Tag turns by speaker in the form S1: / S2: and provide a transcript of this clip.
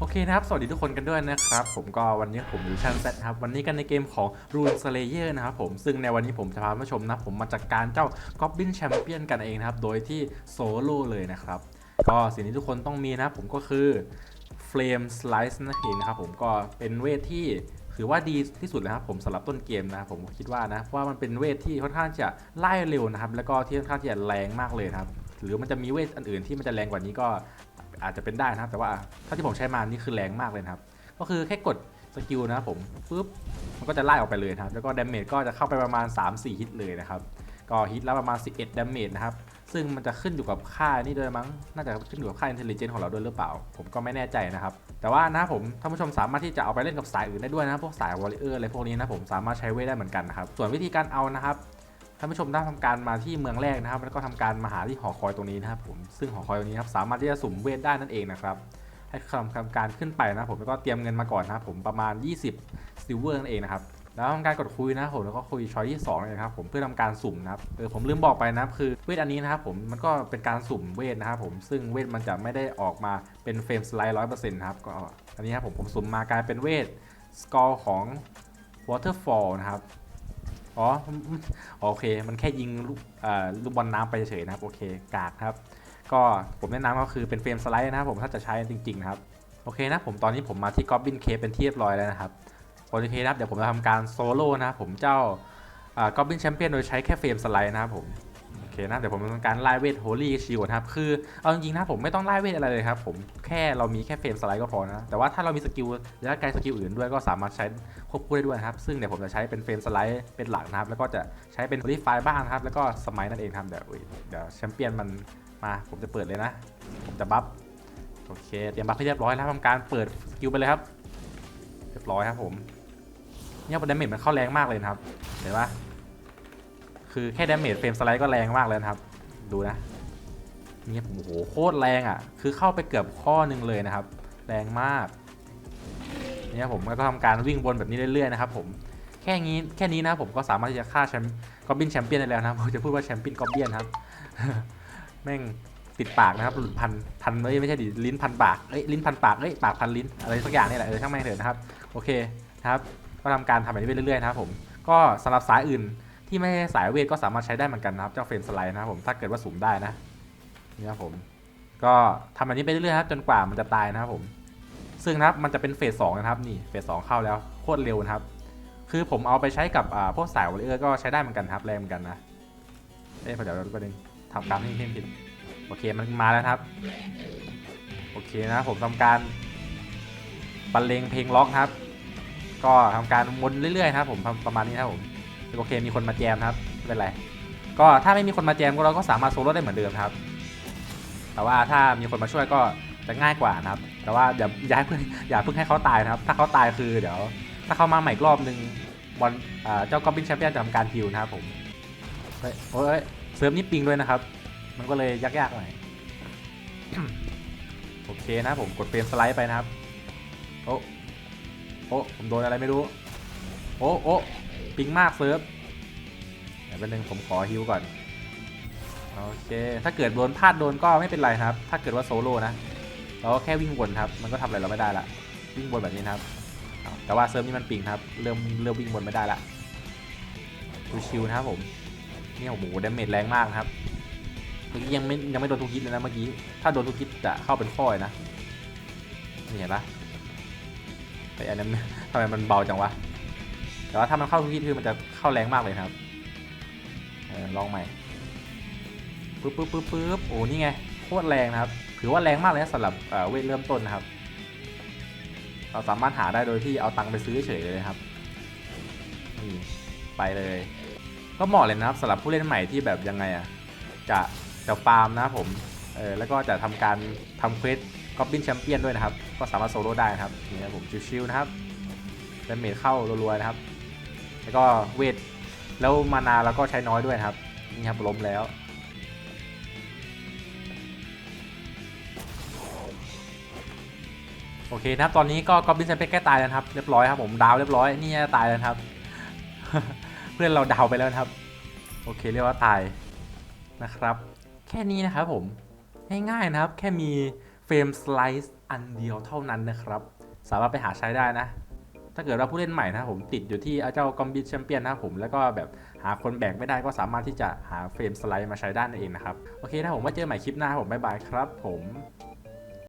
S1: โอเคนะครับ สวัสดีทุกคนกันด้วยนะครับ ผมก็วันนี้ผมอยู่ช่างแซนะครับ วันนี้กันในเกมของ Rune Slayer นะครับผมซึ่งในวันนี้ผมจะพาผู้ชมนะ ผมมาจัดการเจ้า Goblin Champion กันเองนะครับ โดยที่โซโล่เลยนะครับ ก็สิ่งที่ทุกคนต้องมีนะครับผมก็คือ Flame Slice นั่นเองนะครับผมก็เป็นเวทที่ถือว่าดีที่สุดเลยครับผมสำหรับต้นเกมนะครับผมคิดว่านะเพราะว่ามันเป็นเวทที่ค่อนข้างจะไล่เร็วนะครับแล้วก็ที่ค่อนข้างจะแรงมากเลยครับหรือมันจะมีเวทอันอื่นที่มันจะแรงกว่านี้ก็ อาจจะเป็นได้นะครับ แต่ว่าถ้าที่ผมใช้มานี่คือแรงมากเลยนะครับ ก็คือแค่กดสกิลนะครับผมปุ๊บมันก็จะไล่ออกไปเลยครับ แล้วก็ดาเมจก็จะเข้าไปประมาณ 3-4 ฮิตเลยนะครับ ก็ฮิตแล้วประมาณ 11ดาเมจนะครับ ซึ่งมันจะขึ้นอยู่กับค่านี่ด้วยมั้ง น่าจะขึ้นอยู่กับค่า intelligence ของเราด้วยหรือเปล่า ผมก็ไม่แน่ใจนะครับ แต่ว่านะครับผมท่านผู้ชมสามารถที่จะเอาไปเล่นกับสายอื่นได้ด้วยนะพวกสายวอลเลเยอร์อะไรพวกนี้นะผมสามารถใช้เวทได้เหมือนกันนะครับ ส่วนวิธีการเอานะครับ ท่านผู้ชมได้ทำการมาที่เมืองแรกนะครับ แล้วก็ทำการมาหาที่หอคอยตรงนี้นะครับผมซึ่งหอคอยตรงนี้ครับสามารถที่จะสุ่มเวทได้นั่นเองนะครับให้ทำทำการขึ้นไปนะครับผมแล้วก็เตรียมเงินมาก่อนนะครับผมประมาณ 20ซิลเวอร์นั่นเองนะครับแล้วทำการกดคุยนะผมแล้วก็คุยช้อยที่2เลยนะครับผมเพื่อทำการสุ่มนะครับเออผมลืมบอกไปนะคือเวทอันนี้นะครับผมมันก็เป็นการสุ่มเวทนะครับผมซึ่งเวทมันจะไม่ได้ออกมาเป็นเฟรมสไลด์ร้อยเปอร์เซ็นต์ครับก็อันนี้ครับผมผมสุ่มมากลายเป็นเวทสกอร์ของ Waterfall นะครับ อ๋อโอเค มันแค่ยิงลูกลูกบอลน้ำไปเฉยนะครับ โอเค กากครับ ก็ผมแนะนำก็คือเป็นเฟรมสไลด์นะครับผมถ้าจะใช้จริงๆนะครับ โอเคนะผมตอนนี้ผมมาที่ก๊อบบินเคเป็นที่เรียบร้อยแล้วนะครับ โอเคครับ เดี๋ยวผมจะทำการโซโล่นะครับผมเจ้ากอบินแชมเปี้ยนโดยใช้แค่เฟรมสไลด์นะครับผม เคนะเดี๋ยวผมทำการไล่เวทโฮลี่ชิลนะครับคือเอาจริงๆนะผมไม่ต้องไล่เวทอะไรเลยครับผมแค่เรามีแค่เฟรมสไลด์ก็พอนะแต่ว่าถ้าเรามีสกิลและไกลสกิลอื่นด้วยก็สามารถใช้ควบคู่ได้ด้วยนะครับซึ่งเดี๋ยวผมจะใช้เป็นเฟรมสไลด์เป็นหลักนะครับแล้วก็จะใช้เป็นโฮลี่ไฟบ้างนะครับแล้วก็สมัยนั่นเองครับเดี๋ยวเดี๋ยวแชมเปี้ยนมันมาผมจะเปิดเลยนะ ผมจะบัฟโอเคเตรียมบัฟให้เรียบร้อยแล้วทำการเปิดสกิลไปเลยครับเรียบร้อยครับผมเนี่ยดาเมจมันเข้าแรงมากเลยนะครับเห็นปะ คือแค่ดาเมจเฟรมสไลด์ก็แรงมากเลยนะครับ ดูนะเนี่ยผมโอ้โหโคตรแรงอะ คือเข้าไปเกือบข้อหนึ่งเลยนะครับ แรงมาก เนี่ยผมก็ทำการวิ่งบนแบบนี้เรื่อยๆนะครับผมแค่นี้แค่นี้นะผมก็สามารถที่จะฆ่าแชมป์กอบบินแชมเปี้ยนได้แล้วนะผมจะพูดว่าแชมเปี้ยนกอบเบียนครับแม่งติดปากนะครับหลุดพันพันไม่ใช่ดิลิ้นพันปากเอ้ยลิ้นพันปากเอ้ยปากพันลิ้นอะไรสักอย่างนี่แหละเออช่างแม่งเถอะนะครับโอเคครับก็ทำการทำแบบนี้ไปเรื่อยๆนะครับผมก็สำหรับสายอื่น ที่ไม่ใช่สายเวทก็สามารถใช้ได้เหมือนกันนะครับ เจ้าเฟรมสไลด์นะครับผมถ้าเกิดว่าสูงได้นะนี่ครับผม ก็ทำแบบนี้ไปเรื่อยๆครับจนกว่ามันจะตายนะครับผม ซึ่งนะครับมันจะเป็นเฟสสองนะครับนี่เฟสสองเข้าแล้วโคตรเร็วนะครับ คือผมเอาไปใช้กับพวกสายวอลเลอร์ก็ใช้ได้เหมือนกันครับแรงเหมือนกันนะเอ้ยเดี๋ยวประเด็นทำการให้เพิ่มผิดโอเคมันมาแล้วครับ โอเคนะผมทำการบรรเลงเพลงล็อกครับ ก็ทำการวนเรื่อยๆ นะครับผมทำประมาณนี้ครับผม โอเคมีคนมาแจมครับไม่เป็นไรก็ถ้าไม่มีคนมาแจมก็เราก็สามารถโซโล่ได้เหมือนเดิมครับ แต่ว่าถ้ามีคนมาช่วยก็จะง่ายกว่านะครับ แต่ว่าอย่าอย่าเพิ่งอย่าเพิ่งให้เขาตายนะครับ ถ้าเขาตายคือเดี๋ยว ถ้าเขามาใหม่รอบนึงบอลเจ้ากอบบินแชมเปี้ยนจะทำการฮิวนะครับผมเฮ้ยโอ้ยเซิร์ฟนี่ปิงด้วยนะครับ มันก็เลยยากๆหน่อยโอเคนะผมกดเฟรมสไลด์ไปนะครับ โอ้โอ้ผมโดนอะไรไม่รู้ โอ้โอ้ ปิงมากเซิร์ฟเดี๋ยวแป๊บนึงผมขอฮิวก่อน โอเค ถ้าเกิดโดนพลาดโดนก็ไม่เป็นไรครับ ถ้าเกิดว่าโซโล่นะ เราก็แค่วิ่งวนครับ มันก็ทำอะไรเราไม่ได้ละ วิ่งวนแบบนี้ครับ แต่ว่าเซิร์ฟนี่มันปิงครับ เริ่มเริ่มวิ่งวนไม่ได้ละดูชิวนะครับผมเนี่ยโอ้โหดาเมจแรงมากครับ เมื่อกี้ยังไม่ยังไม่โดนทุกิตเลยนะเมื่อกี้ ถ้าโดนทุกิตจะเข้าเป็นข้อยนะ นี่เห็นปะไออันนั้นทำไมมันเบาจังวะ แต่ว่าถ้ามันเข้าทุกฮิตคือมันจะเข้าแรงมากเลยครับออลองใหม่ปึ๊บปึ๊บปึ๊บปึ๊บโอ้นี่ไงโคตรแรงนะครับ ถือว่าแรงมากเลยนะสำหรับเเวทเริ่มต้นนะครับ เราสามารถหาได้โดยที่เอาตังค์ไปซื้อเฉยเลยครับนี่ไปเลย ก็เหมาะเลยนะครับสำหรับผู้เล่นใหม่ที่แบบยังไงอะจะจะฟาร์มนะผมเออแล้วก็จะทำการทำเควสก็บินแชมเปี้ยนด้วยนะครับ ก็สามารถโซโล่ได้นะครับนี่นะครับผมชิวๆนะครับดาเมจเข้ารัวๆนะครับ แล้วก็เวท แล้วมานาเราก็ใช้น้อยด้วยนะครับ นี่ครับล้มแล้ว โอเคนะครับ ตอนนี้ก็กอบบินแชมเปี้ยนใกล้ตายแล้วครับ เรียบร้อยครับผม ดาวเรียบร้อย นี่จะตายแล้วครับ เพื่อนเราดาวไปแล้วครับ โอเค เรียกว่าตายนะครับ แค่นี้นะครับผม ง่ายๆนะครับ แค่มีเฟรมสไลซ์อันเดียวเท่านั้นนะครับ สามารถไปหาใช้ได้นะ ถ้าเกิดว่าผู้เล่นใหม่นะครับผมติดอยู่ที่เจ้ากอมบิชแชมเปี้ยนนะครับผมแล้วก็แบบหาคนแบ่งไม่ได้ก็สามารถที่จะหาเฟรมสไลด์มาใช้ได้นั่นเองนะครับโอเคนะผมไว่าเจอใหม่คลิปหน้าผมบ๊ายบายครับผม